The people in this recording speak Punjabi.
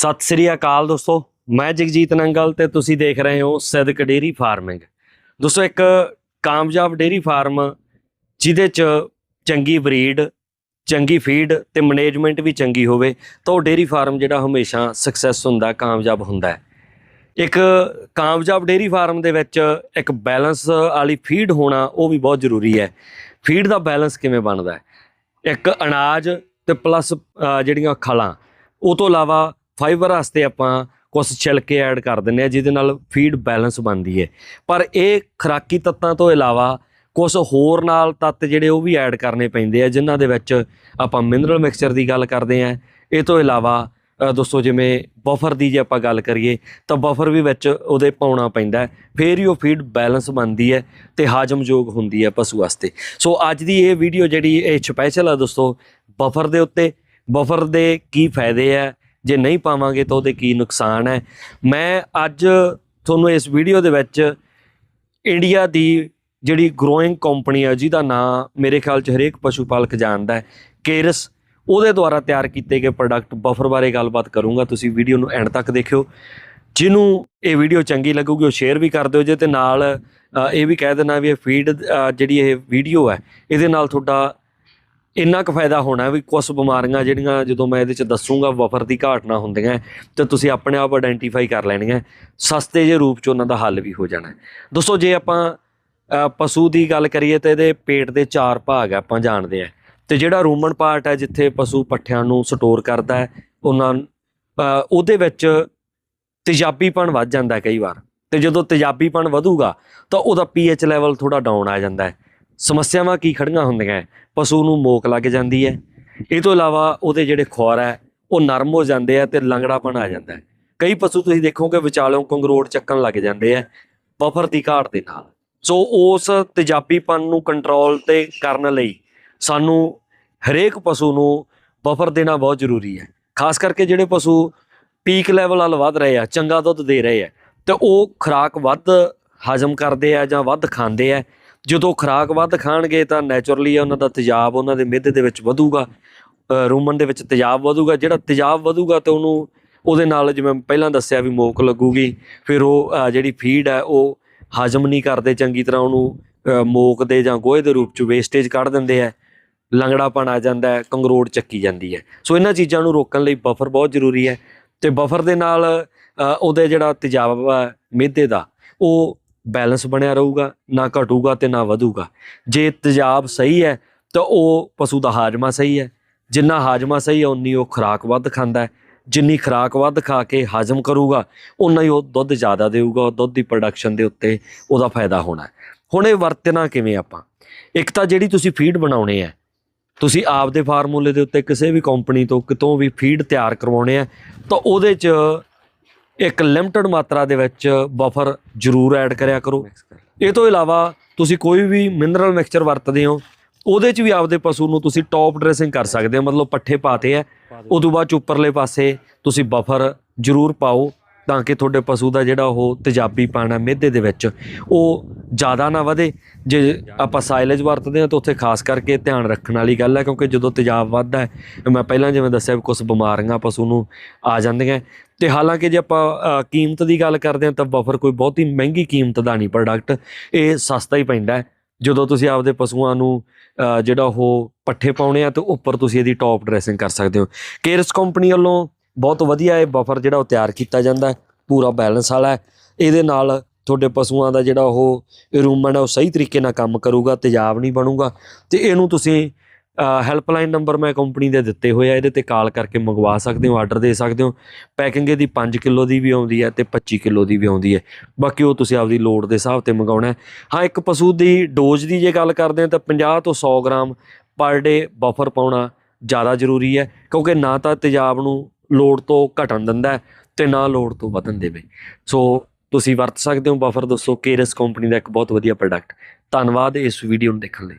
ਸਤਿ ਸ੍ਰੀ ਅਕਾਲ ਦੋਸਤੋ, ਮੈਂ ਜਗਜੀਤ ਨੰਗਲ ਤੇ ਤੁਸੀਂ ਦੇਖ ਰਹੇ ਹੋ ਸਦਕ ਡੇਰੀ ਫਾਰਮਿੰਗ। ਦੋਸਤੋ, ਇੱਕ ਕਾਮਯਾਬ ਡੇਰੀ ਫਾਰਮ ਜਿਹਦੇ ਚ ਚੰਗੀ ਬਰੀਡ, ਚੰਗੀ ਫੀਡ ਤੇ ਮੈਨੇਜਮੈਂਟ ਵੀ ਚੰਗੀ ਹੋਵੇ ਤਾਂ ਉਹ ਡੇਰੀ ਫਾਰਮ ਜਿਹੜਾ ਹਮੇਸ਼ਾ ਸਕਸੈਸ ਹੁੰਦਾ, ਕਾਮਯਾਬ ਹੁੰਦਾ ਹੈ। ਇੱਕ ਕਾਮਯਾਬ ਡੇਰੀ ਫਾਰਮ ਦੇ ਵਿੱਚ ਇੱਕ ਬੈਲੈਂਸ ਵਾਲੀ ਫੀਡ ਹੋਣਾ ਉਹ ਵੀ ਬਹੁਤ ਜ਼ਰੂਰੀ ਹੈ। ਫੀਡ ਦਾ ਬੈਲੈਂਸ ਕਿਵੇਂ ਬਣਦਾ ਹੈ? ਇੱਕ ਅਨਾਜ ਤੇ ਪਲੱਸ ਜਿਹੜੀਆਂ ਖਲਾਂ, ਉਹ ਤੋਂ ਇਲਾਵਾ ਫਾਈਬਰ ਵਾਸਤੇ ਆਪਾਂ ਕੁਝ ਛਿਲਕੇ ਐਡ ਕਰ ਦਿੰਦੇ ਆ ਜਿਹਦੇ ਨਾਲ ਫੀਡ ਬੈਲੈਂਸ ਬਣਦੀ ਹੈ। ਪਰ ਇਹ ਖੁਰਾਕੀ ਤੱਤਾਂ ਤੋਂ ਇਲਾਵਾ ਕੁਝ ਹੋਰ ਨਾਲ ਤੱਤ ਜਿਹੜੇ ਉਹ ਵੀ ਐਡ ਕਰਨੇ ਪੈਂਦੇ ਆ, ਜਿਨ੍ਹਾਂ ਦੇ ਵਿੱਚ ਆਪਾਂ ਮਿਨਰਲ ਮਿਕਸਚਰ ਦੀ ਗੱਲ ਕਰਦੇ ਆ ਇਹ ਤੋਂ ਇਲਾਵਾ ਦੋਸਤੋ ਜਿਵੇਂ ਬਫਰ ਦੀ ਜੇ ਆਪਾਂ ਗੱਲ ਕਰੀਏ, ਤਾਂ ਬਫਰ ਵੀ ਵਿੱਚ ਉਹਦੇ ਪਾਉਣਾ ਪੈਂਦਾ ਹੈ। ਫੇਰ ਹੀ ਉਹ ਫੀਡ ਬੈਲੈਂਸ ਬਣਦੀ ਹੈ ਤੇ ਹਾਜ਼ਮਯੋਗ ਹੁੰਦੀ ਹੈ ਪਸ਼ੂ ਵਾਸਤੇ। ਸੋ ਅੱਜ ਦੀ ਇਹ ਵੀਡੀਓ ਜਿਹੜੀ ਇਹ ਸਪੈਸ਼ਲ ਆ ਦੋਸਤੋ ਬਫਰ ਦੇ ਉੱਤੇ। ਬਫਰ ਦੇ ਕੀ ਫਾਇਦੇ ਆ ਜੇ ਨਹੀਂ ਪਾਵਾਂਗੇ ਤਾਂ ਉਹਦੇ ਕੀ ਨੁਕਸਾਨ ਹੈ? ਮੈਂ ਅੱਜ ਤੁਹਾਨੂੰ ਇਸ ਵੀਡੀਓ ਦੇ ਵਿੱਚ ਇੰਡੀਆ ਦੀ ਜਿਹੜੀ ਗਰੋਇੰਗ ਕੰਪਨੀ ਹੈ ਜਿਹਦਾ ਨਾਮ ਮੇਰੇ ਖਿਆਲ 'ਚ ਹਰੇਕ ਪਸ਼ੂ ਪਾਲਕ ਜਾਣਦਾ ਹੈ ਕੇਰਸ ਉਹਦੇ ਦੁਆਰਾ ਤਿਆਰ ਕੀਤੇ ਗਏ ਪ੍ਰੋਡਕਟ ਬਫਰ ਬਾਰੇ ਗੱਲਬਾਤ ਕਰੂੰਗਾ। ਤੁਸੀਂ ਵੀਡੀਓ ਨੂੰ ਐਂਡ ਤੱਕ ਦੇਖਿਓ। ਜਿਹਨੂੰ ਇਹ ਵੀਡੀਓ ਚੰਗੀ ਲੱਗੂਗੀ, ਉਹ ਸ਼ੇਅਰ ਵੀ ਕਰ ਦਿਓ ਜੇ, ਤੇ ਨਾਲ ਇਹ ਵੀ ਕਹਿ ਦੇਣਾ ਵੀ ਇਹ ਫੀਡ ਜਿਹੜੀ ਇਹ ਵੀਡੀਓ ਹੈ, ਇਹਦੇ ਨਾਲ ਤੁਹਾਡਾ ਇੰਨਾ ਕੁ ਫਾਇਦਾ ਹੋਣਾ ਵੀ ਕੁਝ ਬਿਮਾਰੀਆਂ ਜਿਹੜੀਆਂ ਜਦੋਂ ਮੈਂ ਇਹਦੇ ਚ ਦੱਸੂਗਾ ਵਫ਼ਰ ਦੀ ਘਾਟ ਨਾ ਹੁੰਦੀਆਂ, ਤੇ ਤੁਸੀਂ ਆਪਣੇ ਆਪ ਆਇਡੈਂਟੀਫਾਈ ਕਰ ਲੈਣੀਆਂ, ਸਸਤੇ ਜਿਹੇ ਰੂਪ ਚ ਉਹਨਾਂ ਦਾ ਹੱਲ ਵੀ ਹੋ ਜਾਣਾ ਹੈ। ਦੋਸਤੋ ਜੇ ਆਪਾਂ ਪਸ਼ੂ ਦੀ ਗੱਲ ਕਰੀਏ ਤੇ ਇਹਦੇ ਪੇਟ ਦੇ ਚਾਰ ਭਾਗ ਆ ਆਪਾਂ ਜਾਣਦੇ ਆ ਤੇ ਜਿਹੜਾ ਰੂਮਨ ਪਾਰਟ ਹੈ ਜਿੱਥੇ ਪਸ਼ੂ ਪੱਠਿਆਂ ਨੂੰ ਸਟੋਰ ਕਰਦਾ ਹੈ, ਉਹਨਾਂ ਉਹਦੇ ਵਿੱਚ ਤੇਜ਼ਾਬੀਪਣ ਵੱਧ ਜਾਂਦਾ ਕਈ ਵਾਰ। ਤੇ ਜਦੋਂ ਤੇਜ਼ਾਬੀਪਣ ਵਧੂਗਾ, ਤਾਂ ਉਹਦਾ ਪੀਐਚ ਲੈਵਲ ਥੋੜਾ ਡਾਊਨ ਆ ਜਾਂਦਾ ਹੈ। ਸਮੱਸਿਆਵਾਂ ਕੀ ਖੜੀਆਂ ਹੁੰਦੀਆਂ ਹੈ? ਪਸ਼ੂ ਨੂੰ ਮੋਕ ਲੱਗ ਜਾਂਦੀ ਹੈ। ਇਹ ਤੋਂ ਇਲਾਵਾ ਉਹਦੇ ਜਿਹੜੇ ਖੁਆਰ ਹੈ, ਉਹ ਨਰਮ ਹੋ ਜਾਂਦੇ ਆ ਤੇ ਲੰਗੜਾਪਣ ਆ ਜਾਂਦਾ ਹੈ। ਕਈ ਪਸ਼ੂ ਤੁਸੀਂ ਦੇਖੋਗੇ ਵਿਚਾਲੋਂ ਕੰਗਰੋੜ ਚੱਕਣ ਲੱਗ ਜਾਂਦੇ ਆ ਬਫਰ ਦੀ ਘਾਟ ਦੇ ਨਾਲ। ਸੋ ਉਸ ਤੇਜ਼ਾਬੀਪਨ ਨੂੰ ਕੰਟਰੋਲ ਤੇ ਕਰਨ ਲਈ ਸਾਨੂੰ ਹਰੇਕ ਪਸ਼ੂ ਨੂੰ ਬਫਰ ਦੇਣਾ ਬਹੁਤ ਜ਼ਰੂਰੀ ਹੈ। ਖਾਸ ਕਰਕੇ ਜਿਹੜੇ ਪਸ਼ੂ ਪੀਕ ਲੈਵਲ ਵੱਲ ਵੱਧ ਰਹੇ ਆ, ਚੰਗਾ ਦੁੱਧ ਦੇ ਰਹੇ ਆ, ਤੇ ਉਹ ਖੁਰਾਕ ਵੱਧ ਹਜਮ ਕਰਦੇ ਆ ਜਾਂ ਵੱਧ ਖਾਂਦੇ ਆ ਜਦੋਂ ਖੁਰਾਕ ਵੱਧ ਖਾਣਗੇ ਤਾਂ ਨੇਚਰਲੀ ਉਹਨਾਂ ਦਾ ਤੇਜ਼ਾਬ ਉਹਨਾਂ ਦੇ ਮਿਹਦੇ ਦੇ ਵਿੱਚ ਵਧੂਗਾ ਅ, ਰੂਮਨ ਦੇ ਵਿੱਚ ਤੇਜ਼ਾਬ ਵਧੂਗਾ ਜਿਹੜਾ ਤੇਜ਼ਾਬ ਵਧੂਗਾ ਤਾਂ ਉਹਨੂੰ ਉਹਦੇ ਨਾਲ ਜਿਵੇਂ ਪਹਿਲਾਂ ਦੱਸਿਆ ਵੀ ਮੋਕ ਲੱਗੂਗੀ ਫਿਰ ਉਹ ਜਿਹੜੀ ਫੀਡ ਹੈ ਉਹ ਹਜਮ ਨਹੀਂ ਕਰਦੇ ਚੰਗੀ ਤਰ੍ਹਾਂ ਉਹਨੂੰ ਮੋਕ ਦੇ ਜਾਂ ਗੋਹੇ ਦੇ ਰੂਪ ਚ ਵੇਸਟੇਜ ਕੱਢ ਦਿੰਦੇ ਆ ਲੰਗੜਾਪਣ ਆ ਜਾਂਦਾ ਹੈ ਕੰਗਰੋੜ ਚੱਕੀ ਜਾਂਦੀ ਹੈ। ਸੋ ਇਹਨਾਂ ਚੀਜ਼ਾਂ ਨੂੰ ਰੋਕਣ ਲਈ ਬਫਰ ਬਹੁਤ ਜ਼ਰੂਰੀ ਹੈ ਤੇ ਬਫਰ ਦੇ ਨਾਲ ਉਹਦੇ ਜਿਹੜਾ ਤੇਜ਼ਾਬ ਹੈ ਮਿਹਦੇ ਦਾ ਉਹ ਬੈਲੈਂਸ ਬਣਿਆ ਰਹੂਗਾ, ਨਾ ਘਟੂਗਾ ਤੇ ਨਾ ਵਧੂਗਾ। ਜੇ ਤੇਜ਼ਾਬ ਸਹੀ ਹੈ, ਤਾਂ ਉਹ ਪਸ਼ੂ ਦਾ ਹਾਜਮਾ ਸਹੀ ਹੈ। ਜਿੰਨਾ ਹਾਜਮਾ ਸਹੀ ਹੈ, ਉਨੀ ਉਹ ਖੁਰਾਕ ਵੱਧ ਖਾਂਦਾ ਹੈ। ਜਿੰਨੀ ਖੁਰਾਕ ਵੱਧ ਖਾ ਕੇ ਹਾਜਮ ਕਰੂਗਾ, ਉਨਾ ਹੀ ਉਹ ਦੁੱਧ ਜ਼ਿਆਦਾ ਦੇਊਗਾ, ਉਹ ਦੁੱਧ ਦੀ ਪ੍ਰੋਡਕਸ਼ਨ ਦੇ ਉੱਤੇ ਉਹਦਾ ਫਾਇਦਾ ਹੋਣਾ ਹੁਣ ਇਹ ਵਰਤਣਾ ਕਿਵੇਂ ਆਪਾਂ? ਇੱਕ ਤਾਂ ਜਿਹੜੀ ਤੁਸੀਂ ਫੀਡ ਬਣਾਉਣੀ ਹੈ, ਤੁਸੀਂ ਆਪਦੇ ਫਾਰਮੂਲੇ ਦੇ ਉੱਤੇ ਕਿਸੇ ਵੀ ਕੰਪਨੀ ਤੋਂ ਕਿਤੋਂ ਵੀ ਫੀਡ ਤਿਆਰ ਕਰਵਾਉਣੇ ਆ ਤਾਂ ਉਹਦੇ 'ਚ ਇੱਕ ਲਿਮਟਿਡ ਮਾਤਰਾ ਦੇ ਵਿੱਚ ਬਫਰ ਜ਼ਰੂਰ ਐਡ ਕਰਿਆ ਕਰੋ। ਇਹ ਤੋਂ ਇਲਾਵਾ ਤੁਸੀਂ ਕੋਈ ਵੀ ਮਿਨਰਲ ਮਿਕਸਚਰ ਵਰਤਦੇ ਹੋ ਉਹਦੇ 'ਚ ਵੀ ਆਪਦੇ ਪਸ਼ੂ ਨੂੰ ਤੁਸੀਂ ਟੌਪ ਡਰੈਸਿੰਗ ਕਰ ਸਕਦੇ ਹੋ। ਮਤਲਬ ਪੱਠੇ ਪਾਤੇ ਆ ਉਦੋਂ ਬਾਅਦ ਚ ਉੱਪਰਲੇ ਪਾਸੇ ਤੁਸੀਂ ਬਫਰ ਜ਼ਰੂਰ ਪਾਓ ਤਾਂ ਕਿ ਤੁਹਾਡੇ ਪਸ਼ੂ ਦਾ ਜਿਹੜਾ ਉਹ ਤੇਜ਼ਾਬੀ ਪਾਣਾ ਮਿਹਦੇ ਦੇ ਵਿੱਚ ਉਹ ਜ਼ਿਆਦਾ ਨਾ ਵਧੇ। ਜੇ ਆਪਾਂ ਸਾਈਲੇਜ ਵਰਤਦੇ ਹਾਂ ਤਾਂ ਉੱਥੇ ਖਾਸ ਕਰਕੇ ਧਿਆਨ ਰੱਖਣ ਵਾਲੀ ਗੱਲ ਹੈ ਕਿਉਂਕਿ ਜਦੋਂ ਤੇਜ਼ਾਬ ਵੱਧਦਾ ਹੈ ਮੈਂ ਪਹਿਲਾਂ ਜਿਵੇਂ ਦੱਸਿਆ ਵੀ ਕੁਝ ਬਿਮਾਰੀਆਂ ਪਸ਼ੂ ਨੂੰ ਆ ਜਾਂਦੀਆਂ ਤੇ ਹਾਲਾਂਕਿ ਜੇ ਆਪਾਂ ਕੀਮਤ ਦੀ ਗੱਲ ਕਰਦੇ ਹਾਂ ਤਾਂ ਬਫਰ ਕੋਈ ਬਹੁਤੀ ਮਹਿੰਗੀ ਕੀਮਤ ਦਾ ਨਹੀਂ ਪ੍ਰੋਡਕਟ ਇਹ ਸਸਤਾ ਹੀ ਪੈਂਦਾ ਹੈ। ਜਦੋਂ ਤੁਸੀਂ ਆਪਦੇ ਪਸ਼ੂਆਂ ਨੂੰ ਜਿਹੜਾ ਉਹ ਪੱਠੇ ਪਾਉਣੇ ਆ ਤੇ ਉੱਪਰ ਤੁਸੀਂ ਇਹਦੀ ਟੌਪ ਡਰੈਸਿੰਗ ਕਰ ਸਕਦੇ ਹੋ। ਕੇਰਸ ਕੰਪਨੀ ਵੱਲੋਂ ਬਹੁਤ ਵਧੀਆ ਇਹ ਬਫਰ ਜਿਹੜਾ ਉਹ ਤਿਆਰ ਕੀਤਾ ਜਾਂਦਾ ਪੂਰਾ ਬੈਲੈਂਸ ਵਾਲਾ ਇਹਦੇ ਨਾਲ ਤੁਹਾਡੇ ਪਸ਼ੂਆਂ ਦਾ ਜਿਹੜਾ ਉਹ ਰੂਮਨ ਹੈ ਉਹ ਸਹੀ ਤਰੀਕੇ ਨਾਲ ਕੰਮ ਕਰੂਗਾ, ਤੇਜ਼ਾਬ ਨਹੀਂ ਬਣੂਗਾ। ਤੇ ਇਹਨੂੰ ਤੁਸੀਂ ਹੈਲਪਲਾਈਨ ਨੰਬਰ ਮੈਂ ਕੰਪਨੀ ਦੇ ਦਿੱਤੇ ਹੋਏ ਆ, ਇਹਦੇ ਤੇ ਕਾਲ ਕਰਕੇ ਮੰਗਵਾ ਸਕਦੇ ਹੋ ਆਰਡਰ ਦੇ ਸਕਦੇ ਹੋ। ਪੈਕਿੰਗ ਇਹਦੀ 5 ਕਿਲੋ ਦੀ ਵੀ ਆਉਂਦੀ ਹੈ ਤੇ 25 ਕਿਲੋ ਦੀ ਵੀ ਆਉਂਦੀ ਹੈ। ਬਾਕੀ ਉਹ ਤੁਸੀਂ ਆਪਦੀ ਲੋਡ ਦੇ ਹਿਸਾਬ ਤੇ ਮੰਗਾਉਣਾ ਹਾਂ। ਇੱਕ ਪਸ਼ੂ ਦੀ ਡੋਜ਼ ਦੀ ਜੇ ਗੱਲ ਕਰਦੇ ਹਾਂ ਤਾਂ 50 ਤੋਂ 100 ਗ੍ਰਾਮ ਪਰ ਡੇ ਬਫਰ ਪਾਉਣਾ ਜ਼ਿਆਦਾ ਜ਼ਰੂਰੀ ਹੈ, ਕਿਉਂਕਿ ਨਾ ਤਾਂ ਤੇਜ਼ਾਬ ਨੂੰ ਲੋਡ ਤੋਂ ਘਟਣ ਦਿੰਦਾ ਹੈ ਤੇ ਨਾ ਲੋਡ ਤੋਂ ਵਧਣ ਦੇਵੇ। ਸੋ ਤੁਸੀਂ ਵਰਤ ਸਕਦੇ ਹੋ ਬਫਰ ਦੱਸੋ ਕੇਰਸ ਕੰਪਨੀ ਦਾ ਇੱਕ ਬਹੁਤ ਵਧੀਆ ਪ੍ਰੋਡਕਟ ਧੰਨਵਾਦ ਇਸ ਵੀਡੀਓ ਨੂੰ ਦੇਖਣ ਲਈ।